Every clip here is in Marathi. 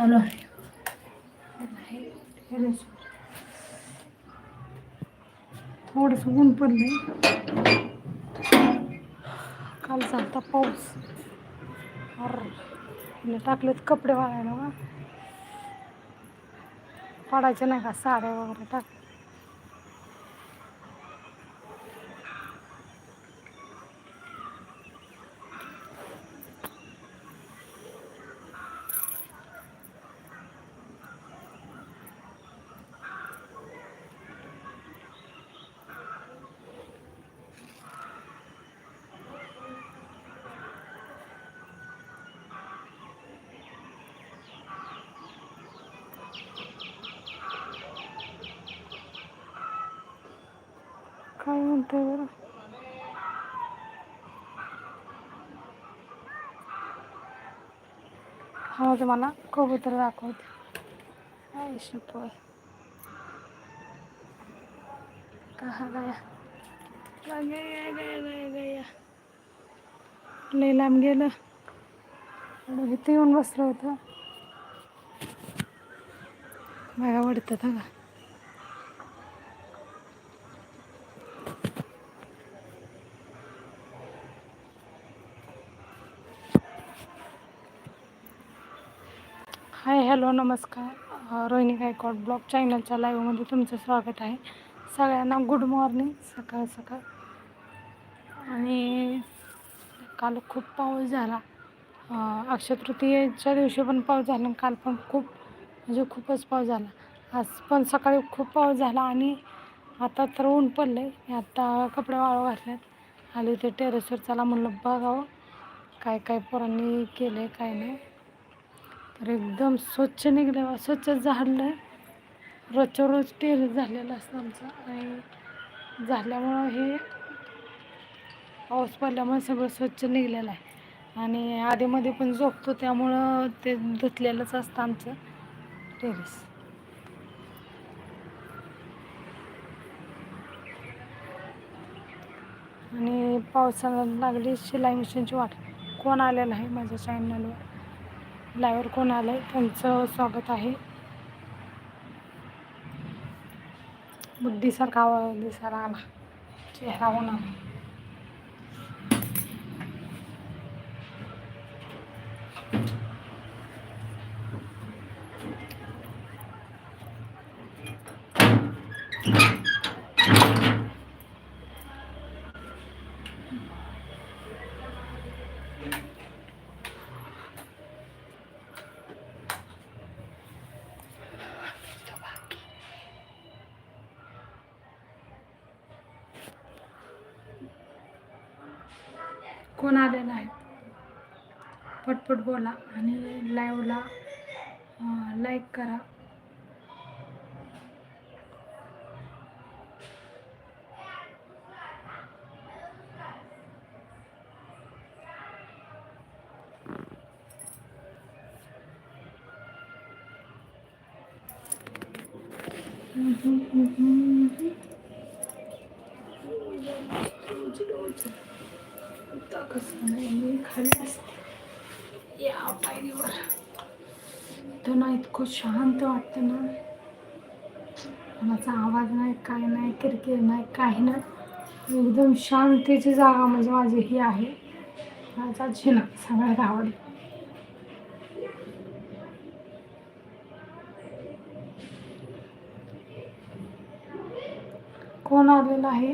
चालू आहे. थोडस ऊन पडले काल चालता पाऊस. अर टाकलेत कपडे वाळायला वा पडायचे नाही का साड्या वगैरे टाक काय बरं हा तुम्हाला कबूतर दाखवते काय शिपळ कहा गया गया गया गया लय लांब गेलं आणि इथे येऊन बसलं होतं बघा आवडतं का हाय हॅलो नमस्कार. रोहिणी गायकवाड ब्लॉग चॅनलच्या लाईव्हमध्ये तुमचं स्वागत आहे. सगळ्यांना गुड मॉर्निंग सकाळ सकाळ. आणि काल खूप पाऊस झाला. अ, अक्षय तृतीयेच्या दिवशी पण पाऊस झाला आणि काल पण खूप म्हणजे खूपच पाऊस झाला. आज पण सकाळी खूप पाऊस झाला आणि आता तर ऊन पडलं आहे आता कपडे वाळू घातल्यात आली ते टेरेसवर चला म्हणलं बघावं. काय काय पोरांनी केलं आहे काय नाही. तर एकदम स्वच्छ निघलं स्वच्छ झाडलं. रोजच्या रोज टेरेस झालेलं असतं आमचं. आणि झाल्यामुळं हे पाऊस पडल्यामुळे सगळं स्वच्छ निघलेलं आहे. आणि आधीमध्ये पण झोपतो त्यामुळं ते धुतलेलंच असतं आमचं टेरेस. आणि पावसाला लागली शिलाई मशीनची वाट. कोण आलेलं आहे माझ्या चॅनलवर लाईव्हवर कोण आलं आहे त्यांचं स्वागत आहे. बुद्धीसारखा आवाज दिसायला आला. चेहरा होणार कोण आलेलं आहे पटपट बोला आणि लाईव्हला लाईक करा. मी खाली असते या पायरीवर तर ना इतकं शांत वाटतं ना कोणाचा आवाज नाही काय नाही किरकिर नाही काही नाही एकदम शांतीची जागा म्हणजे माझी ही आहे माझा झिना सगळ्यात आवडली कोण आलेलं आहे?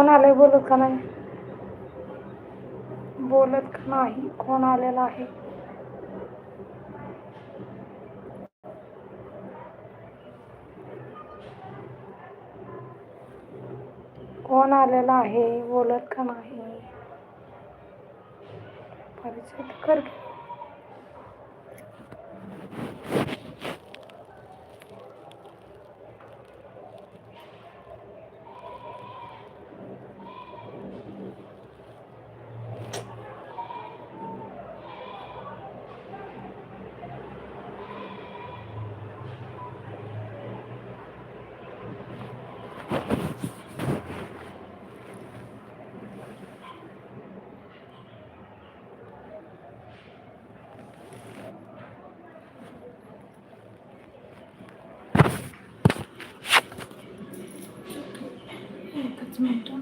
कोण आलंय बोलत का नाही? बोलत का नाही? कोण आलेला आहे? कोण आलेला आहे? बोलत का नाही? परिचित कर की. एकच मिनटं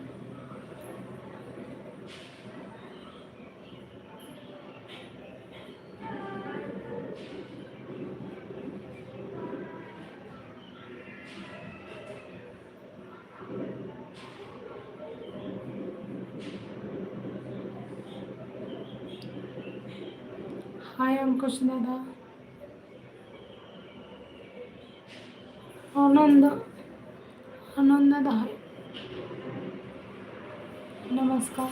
हाय अंकुश दादा आनंद आनंद दहाय नमस्कार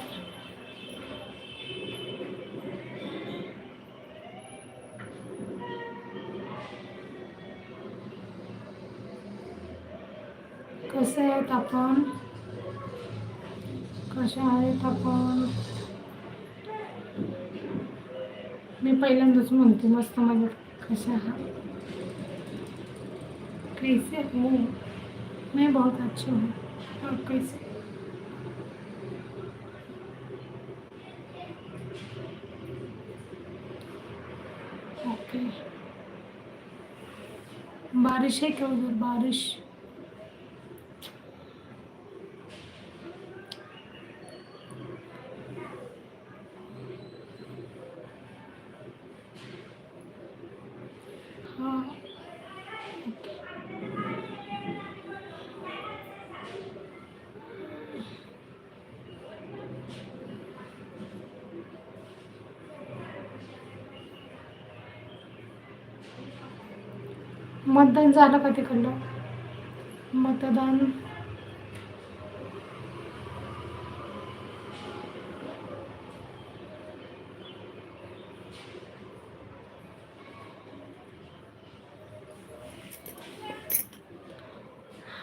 कसे आहेत आपण कसे आहेत आपण मी पहिल्यांदाच म्हणते, मस्त मजेत कसे आहात कैसे हो? मैं बहुत अच्छी हूँ. आप कैसे? ओके बारिश है क्या उधर? बारिश। मतदान झालं का तिकडलं? मतदान.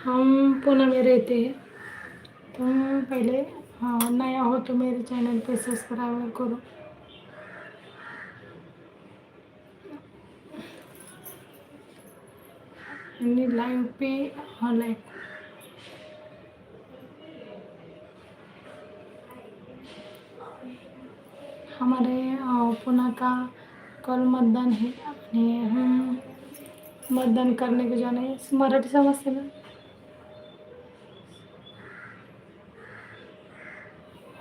हम पुणे में रहते हैं तुम पहले हाँ नया हो तो मेरे चैनल पे सब्सक्राइब करो आणि लाइव पे हॉल आहे हमारे पुणे का कल मतदान है. आणि हम मतदान करने को जाना है. मराठी समजते ना?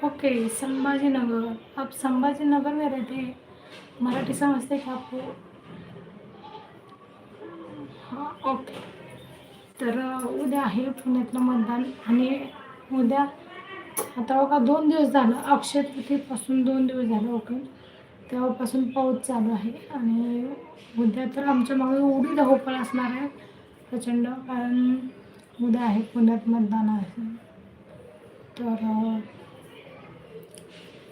ओके संभाजीनगर. आप संभाजीनगर में रहते हैं. मराठी समझते क्या आपको हां ओके तर अ, उद्या आहे पुण्यातलं मतदान आणि उद्या आता बघा दोन दिवस झालं अक्षय तृतीयेपासून दोन दिवस झालं ओके तेव्हापासून पाऊस चालू आहे आणि उद्या तर आमच्या मागे एवढी धावपळ असणार आहे प्रचंड कारण उद्या आहे पुण्यात मतदान आहे. तर अ,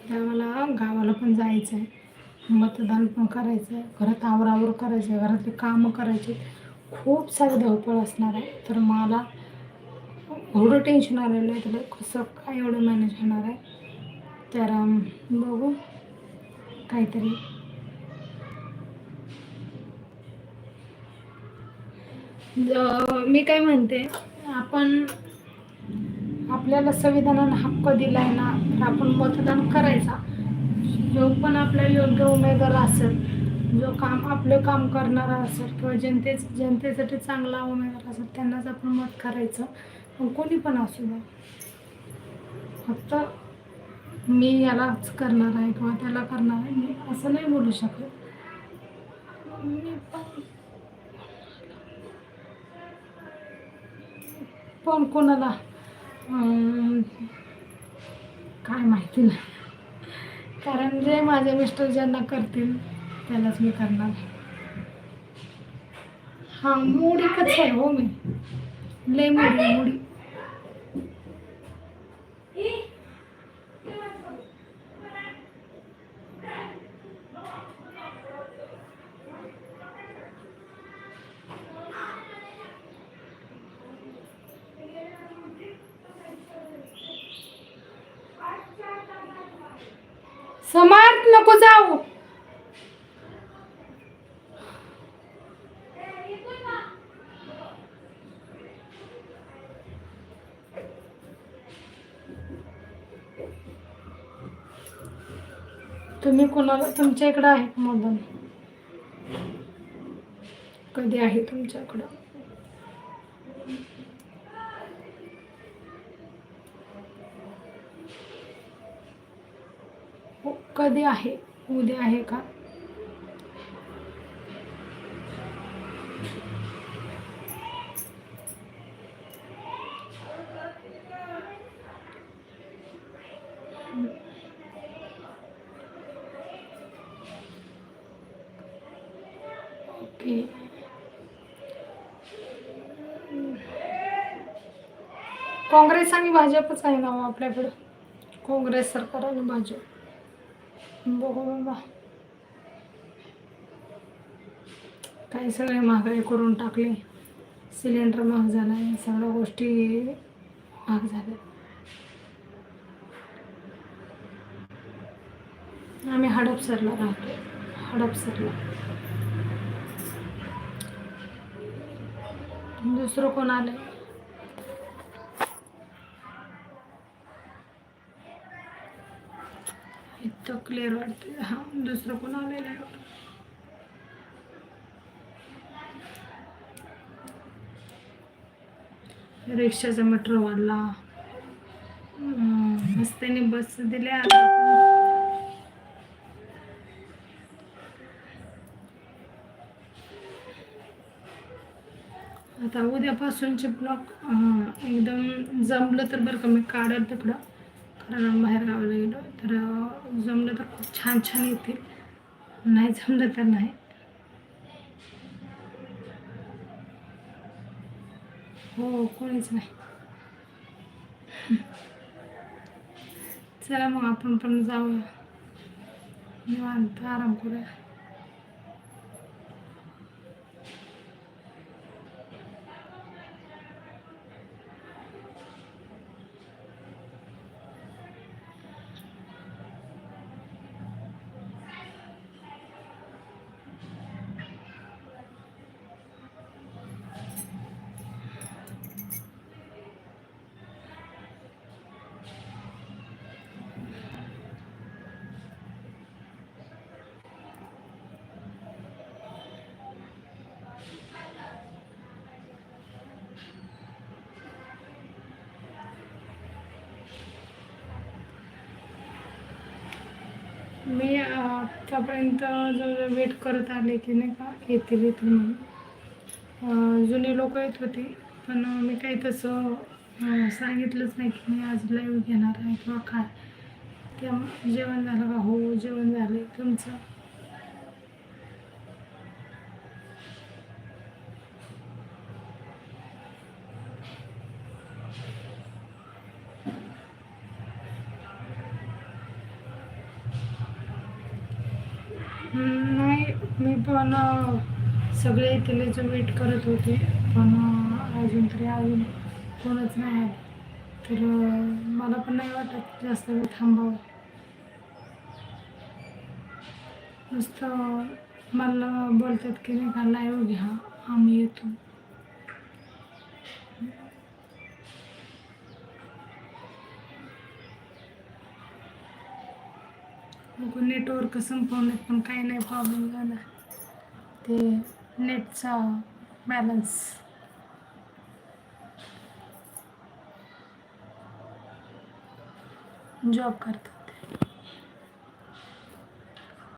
त्या मला गावाला पण जायचं आहे. मतदान पण करायचं आहे. घरात आवरावर करायचं आहे. घरातले कामं करायचे खूप सारे धावपळ असणार आहे. तर मला एवढं टेन्शन आलेलं आहे तुला कसं काय एवढं मॅनेज होणार आहे? तर बघू. काहीतरी. मी काय म्हणते आपण आपल्याला संविधानानं हक्क दिलाय ना तर आपण मतदान करायचा. जो पण आपला योग्य उमेदवार असेल जो काम आपलं काम करणारा असेल किंवा जनते जनतेसाठी चांगला उमेदवार असेल त्यांनाच आपण मत करायचं. कोणी पण असू द्या फक्त मी यालाच करणार आहे किंवा त्याला करणार आहे. मी असं नाही बोलू शकत. मी पण कोणाला काय माहिती नाही. कारण जे माझे मिस्टर ज्यांना करतील त्यालाच मी करणार हा मुडी कसं आहे हो मी. लय मुडी मुडी. समार्थ नको जाऊ. तुम्ही कोणाला तुमच्या इकडं आहेत मदन? कधी आहे तुमच्याकडं हो कधी आहे? उद्या आहे का? ओके. काँग्रेस आणि भाजपच आहे ना हो आपल्याकडं? काँग्रेस सरकार आणि भाजप. बघू बाबा. काही सगळे महागाई करून टाकले. सिलेंडर महाग झाला आहे सगळ्या गोष्टी महाग झाल्या. आम्ही हडपसरला राहतो हडपसरला. दुसरं कोण आलं इतकं क्लिअर वाटते हां दुसरं कोण आलेलं आहे? रिक्षाचा मीटर वाढला हम्म, रस्त्याने बस दिल्या. आता उद्यापासूनचे ब्लॉक एकदम जमलं तर बरं का मी काढेल तिकडं. कारण बाहेर गावाला गेलो. तर जमलं तर खूप छान छान येतील. नाही जमलं तर नाही. हो कोणीच नाही. चला मग आपण पण जाऊया. निवांत आराम करूया. मी आतापर्यंत जवळजवळ वेट करत आले की नाही का येतील येतील म्हणून. जुने जुनी लोक येत होती पण मी काही तसं सांगितलंच नाही की मी आज लाईव्ह घेणार आहे किंवा काय. तेव्हा जेवण झालं का? हो जेवण झालं आहे तुमचं हम्म, नाही मी पण सगळे इथलेचं वेट करत होते पण अजून तरी अजून कोणच नाही आहे तर मला पण नाही वाटत जास्त वेळ थांबावं. नुसतं मला बोलतात की नाही का लाईव्ह घ्या आम्ही येतो. नेटवर्क संपवले पण काही नाही प्रॉब्लेम झाला. ते नेटचा बॅलन्स जॉब करतो